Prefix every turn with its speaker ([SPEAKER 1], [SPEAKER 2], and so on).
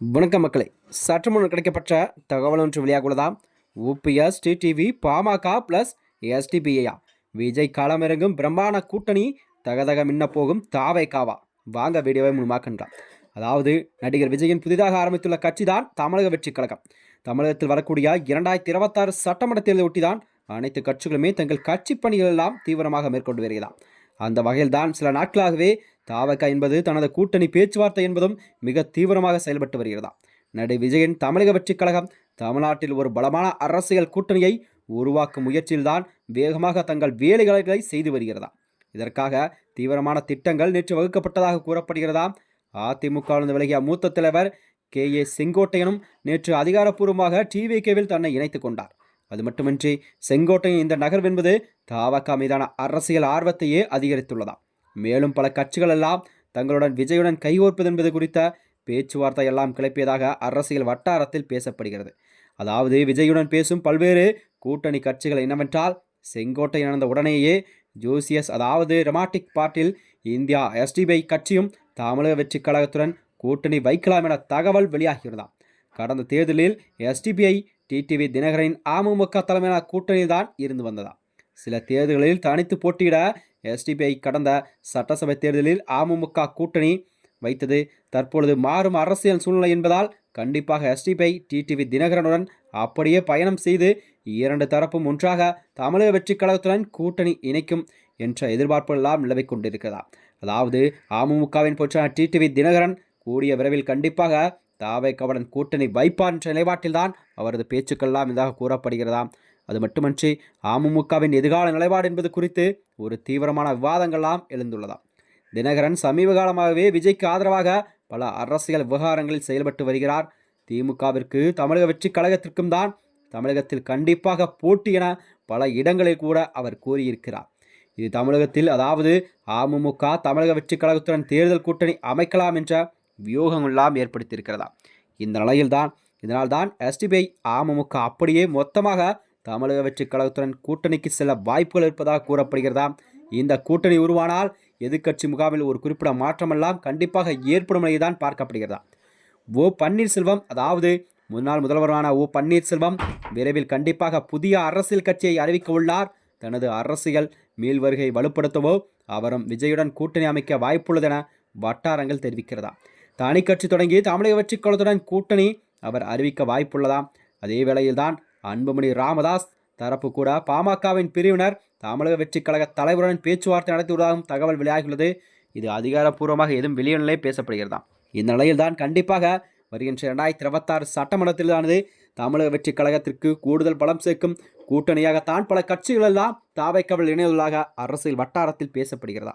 [SPEAKER 1] வணக்கம் மக்களே. சற்று முன் கிடைக்கப்பட்ட தகவல் ஒன்று வெளியாகுள்ளதாம் ஓபிஎஸ் டிடிவி பாமக பிளஸ் எஸ்டிபிஐயா விஜய் களமிறங்கும் பிரம்மாண்ட கூட்டணி தகதக மின்ன போகும் தாவை காவா வாங்க வீடியோவை முழுமாக்கின்றார் அதாவது நடிகர் விஜயின் புதிதாக ஆரம்பித்துள்ள கட்சி தான் தமிழக வெற்றி கழகம். தமிழகத்தில் வரக்கூடிய இரண்டாயிரத்தி இருபத்தாறு சட்டமன்ற தேர்தலை ஒட்டிதான் அனைத்து கட்சிகளுமே தங்கள் கட்சி பணிகள் எல்லாம் தீவிரமாக மேற்கொண்டு வருகிறதாம் அந்த வகையில்தான் சில நாட்களாகவே தாவக என்பது தனது கூட்டணி பேச்சுவார்த்தை என்பதும் மிக தீவிரமாக செயல்பட்டு வருகிறதா நடி விஜயன் தமிழக வெற்றிக் கழகம் தமிழ்நாட்டில் ஒரு பலமான அரசியல் கூட்டணியை உருவாக்கும் முயற்சியில்தான் வேகமாக தங்கள் வேலைகளை செய்து வருகிறதா இதற்காக தீவிரமான திட்டங்கள் நேற்று வகுக்கப்பட்டதாக கூறப்படுகிறதா அதிமுகவிலிருந்து விலகிய மூத்த தலைவர் கே ஏ செங்கோட்டையனும் நேற்று அதிகாரப்பூர்வமாக டிவிகேவில் தன்னை இணைத்துக் கொண்டார். அது மட்டுமின்றி செங்கோட்டையின் இந்த நகர்வென்பது தாவக மீதான அரசியல் ஆர்வத்தையே அதிகரித்துள்ளதாம். மேலும் பல கட்சிகள் எல்லாம் தங்களுடன் விஜயுடன் கைகோர்ப்பது என்பது குறித்த பேச்சுவார்த்தை எல்லாம் கிளப்பியதாக அரசியல் வட்டாரத்தில் பேசப்படுகிறது. அதாவது விஜயுடன் பேசும் பல்வேறு கூட்டணி கட்சிகள் என்னவென்றால் செங்கோட்டை இணைந்த உடனேயே ஜோசியஸ் அதாவது ரொமாட்டிக் பார்ட்டில் இந்தியா எஸ்டிபிஐ கட்சியும் தமிழக வெற்றிக் கழகத்துடன் கூட்டணி வைக்கலாம் என தகவல் வெளியாகியிருந்தார் கடந்த தேர்தலில் எஸ்டிபிஐ டிடிவி தினகரின் அமமுக தலைமையிலான கூட்டணி தான் இருந்து வந்ததா சில தேர்தல்களில் தனித்து போட்டியிட எஸ்டிபிஐ கடந்த சட்டசபை தேர்தலில் அமமுக கூட்டணி வைத்தது தற்பொழுது மாறும் அரசியல் சூழ்நிலை என்பதால் கண்டிப்பாக எஸ்டிபிஐ டிடிவி தினகரனுடன் அப்படியே பயணம் செய்து இரண்டு தரப்பும் ஒன்றாக தமிழக வெற்றிக் கழகத்துடன் கூட்டணி இணைக்கும் என்ற எதிர்பார்ப்புகள் எல்லாம் நிலவிக் கொண்டிருக்கிறதா அதாவது அமமுகவின் பொற்றான டிடிவி தினகரன் கூடிய விரைவில் கண்டிப்பாக தாவை கூட்டணி வைப்பார் என்ற நிலைப்பாட்டில்தான் அவரது பேச்சுக்கள்லாம் இதாக கூறப்படுகிறதாம். அது மட்டுமன்றி அமமுகவின் எதிர்கால நிலைப்பாடு என்பது குறித்து ஒரு தீவிரமான விவாதங்கள்லாம் எழுந்துள்ளதாம். தினகரன் சமீப காலமாகவே விஜய்க்கு ஆதரவாக பல அரசியல் விவகாரங்களில் செயல்பட்டு வருகிறார். திமுகவிற்கு தமிழக வெற்றி கழகத்திற்கும் தான் தமிழகத்தில் கண்டிப்பாக போட்டி என பல இடங்களில் கூட அவர் கூறியிருக்கிறார். இது தமிழகத்தில் அதாவது அமமுக தமிழக வெற்றி கழகத்துடன் தேர்தல் கூட்டணி அமைக்கலாம் என்ற வியூகங்கள்லாம் ஏற்படுத்தியிருக்கிறதா? இந்த நிலையில்தான் இதனால்தான் எஸ்டிபிஐ அமமுக அப்படியே மொத்தமாக தமிழக வெற்றி கழகத்துடன் கூட்டணிக்கு செல்ல வாய்ப்புகள் இருப்பதாக கூறப்படுகிறதா? இந்த கூட்டணி உருவானால் எதிர்க்கட்சி முகாமில் ஒரு குறிப்பிட்ட மாற்றமெல்லாம் கண்டிப்பாக ஏற்படும் நிலைதான் பார்க்கப்படுகிறதா? ஓ பன்னீர்செல்வம் அதாவது முன்னாள் முதல்வரான ஓ பன்னீர்செல்வம் விரைவில் கண்டிப்பாக புதிய அரசியல் கட்சியை அறிவிக்க உள்ளார். தனது அரசியல் மீள் வலுப்படுத்தவோ அவரும் விஜயுடன் கூட்டணி அமைக்க வாய்ப்புள்ளதென வட்டாரங்கள் தெரிவிக்கிறதா? தனி கட்சி தொடங்கி தமிழக வெற்றி கழகத்துடன் கூட்டணி அவர் அறிவிக்க வாய்ப்புள்ளதாம் அதே வேளையில்தான் அன்புமணி ராமதாஸ் தரப்பு கூட பாமகவின் பிரிவினர் தமிழக வெற்றி கழக தலைவருடன் பேச்சுவார்த்தை நடத்தியுள்ளதாகவும் தகவல் வெளியாகியுள்ளது. இது அதிகாரப்பூர்வமாக எதுவும் வெளியிலே பேசப்படுகிறதாம் இந்த நிலையில்தான் கண்டிப்பாக வருகின்ற இரண்டாயிரத்தி இருபத்தாறு சட்டமன்றத்திலானது தமிழக வெற்றி கழகத்திற்கு கூடுதல் பலம் சேர்க்கும் கூட்டணியாகத்தான் பல கட்சிகளெல்லாம் தாவைக்கவல் இணையுள்ளதாக அரசியல் வட்டாரத்தில் பேசப்படுகிறதா?